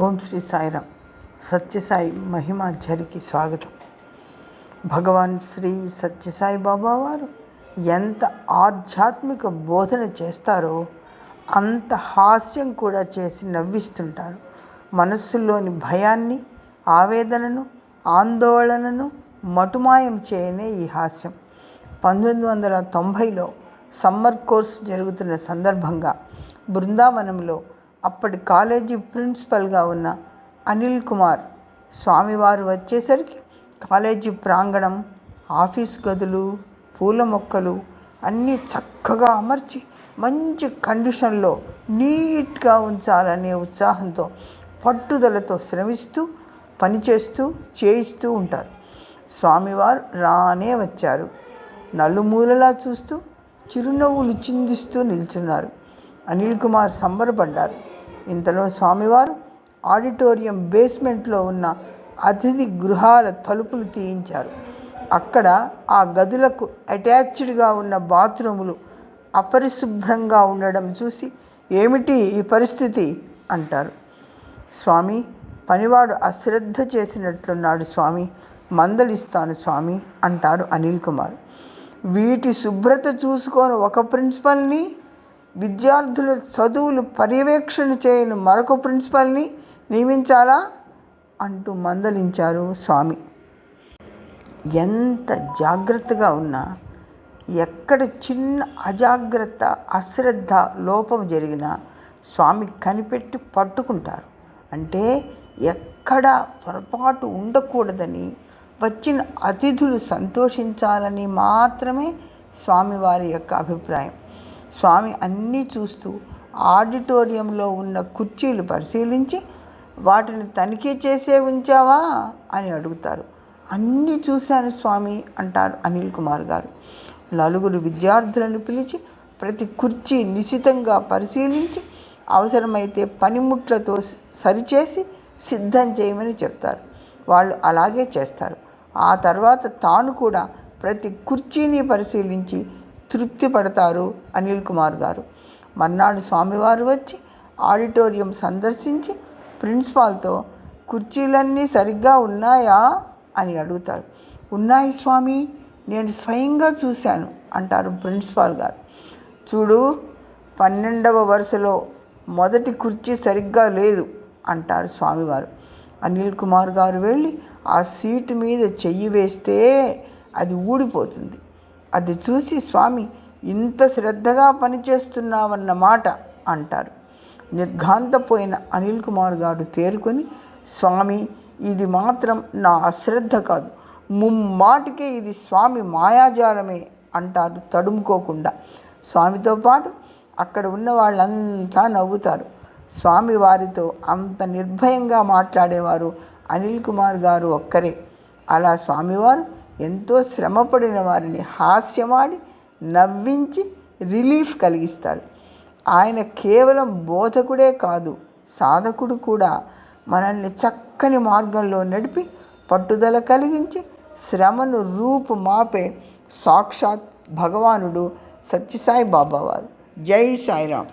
ఓం శ్రీ సాయిరామ్. సత్యసాయి మహిమాచారికి స్వాగతం. భగవాన్ శ్రీ సత్యసాయి బాబా వారు ఎంత ఆధ్యాత్మిక బోధన చేస్తారో అంత హాస్యం కూడా చేసి నవ్విస్తుంటారు. మనస్సులోని భయాన్ని ఆవేదనను ఆందోళనను మటుమాయం చేయనే ఈ హాస్యం. పంతొమ్మిది వందల తొంభైలో సమ్మర్ కోర్స్ జరుగుతున్న సందర్భంగా బృందావనంలో అప్పటి కాలేజీ ప్రిన్సిపల్గా ఉన్న అనిల్ కుమార్ స్వామివారు వచ్చేసరికి కాలేజీ ప్రాంగణం ఆఫీస్ గదులు పూల మొక్కలు అన్నీ చక్కగా అమర్చి మంచి కండిషన్లో నీట్గా ఉంచాలనే ఉత్సాహంతో పట్టుదలతో శ్రమిస్తూ పనిచేస్తూ చేయిస్తూ ఉంటారు. స్వామివారు రానే వచ్చారు. నలుమూలలా చూస్తూ చిరునవ్వులు చిందిస్తూ నిల్చున్నారు. అనిల్ కుమార్ సంబరపడ్డారు. ఇంతలో స్వామివారు ఆడిటోరియం బేస్మెంట్లో ఉన్న అతిథి గృహాల తలుపులు తీయించారు. అక్కడ ఆ గదులకు అటాచ్డ్గా ఉన్న బాత్రూములు అపరిశుభ్రంగా ఉండడం చూసి ఏమిటి ఈ పరిస్థితి? అంటారు. స్వామి పనివాడు అశ్రద్ధ చేసినట్లున్నాడు స్వామి మందలిస్తాను స్వామి అంటారు అనిల్ కుమార్. వీటి శుభ్రత చూసుకొని ఒక ప్రిన్సిపల్ని విద్యార్థుల చదువులు పర్యవేక్షణ చేయని మరొక ప్రిన్సిపల్ని నియమించాలా అంటూ మందలించారు స్వామి. ఎంత జాగ్రత్తగా ఉన్నా ఎక్కడ చిన్న అజాగ్రత్త అశ్రద్ధ లోపం జరిగినా స్వామి కనిపెట్టి పట్టుకుంటారు. అంటే ఎక్కడ పొరపాటు ఉండకూడదని వచ్చిన అతిథులు సంతోషించాలని మాత్రమే స్వామివారి యొక్క అభిప్రాయం. స్వామి అన్నీ చూస్తూ ఆడిటోరియంలో ఉన్న కుర్చీలు పరిశీలించి వాటిని తనిఖీ చేసే ఉంచావా? అని అడుగుతారు. అన్నీ చూశాను స్వామి అంటారు అనిల్ కుమార్ గారు. నలుగురు విద్యార్థులను పిలిచి ప్రతి కుర్చీ నిశితంగా పరిశీలించి అవసరమైతే పనిముట్లతో సరిచేసి సిద్ధం చేయమని చెప్తారు. వాళ్ళు అలాగే చేస్తారు. ఆ తర్వాత తాను కూడా ప్రతి కుర్చీని పరిశీలించి తృప్తి పడతారు అనిల్ కుమార్ గారు. మర్నాడు స్వామివారు వచ్చి ఆడిటోరియం సందర్శించి ప్రిన్సిపాల్తో కుర్చీలన్నీ సరిగ్గా ఉన్నాయా? అని అడుగుతారు. ఉన్నాయి స్వామి నేను స్వయంగా చూశాను అంటారు ప్రిన్సిపాల్ గారు. చూడు పన్నెండవ వరుసలో మొదటి కుర్చీ సరిగ్గా లేదు అంటారు స్వామివారు. అనిల్ కుమార్ గారు వెళ్ళి ఆ సీటు మీద చెయ్యి వేస్తే అది ఊడిపోతుంది అది చూసి స్వామి ఇంత శ్రద్ధగా పనిచేస్తున్నావన్నమాట అంటారు. నిర్ఘాంతపోయిన అనిల్ కుమార్ గారు తేరుకొని స్వామి ఇది మాత్రం నా అశ్రద్ధ కాదు. ముమ్మాటికే ఇది స్వామి మాయాజాలమే అంటారు తడుముకోకుండా. స్వామితో పాటు అక్కడ ఉన్న వాళ్ళంతా నవ్వుతారు. స్వామి వారితో అంత నిర్భయంగా మాట్లాడేవారు అనిల్ కుమార్ గారు ఒక్కరే. అలా స్వామివారు ఎంతో శ్రమపడిన వారిని హాస్యమాడి నవ్వించి రిలీఫ్ కలిగిస్తాడు. ఆయన కేవలం బోధకుడే కాదు సాధకుడు కూడా మనల్ని చక్కని మార్గంలో నడిపి పట్టుదల కలిగించి శ్రమను రూపు మాపే సాక్షాత్ భగవానుడు సత్యసాయి బాబా వారు. జై సాయిరామ్.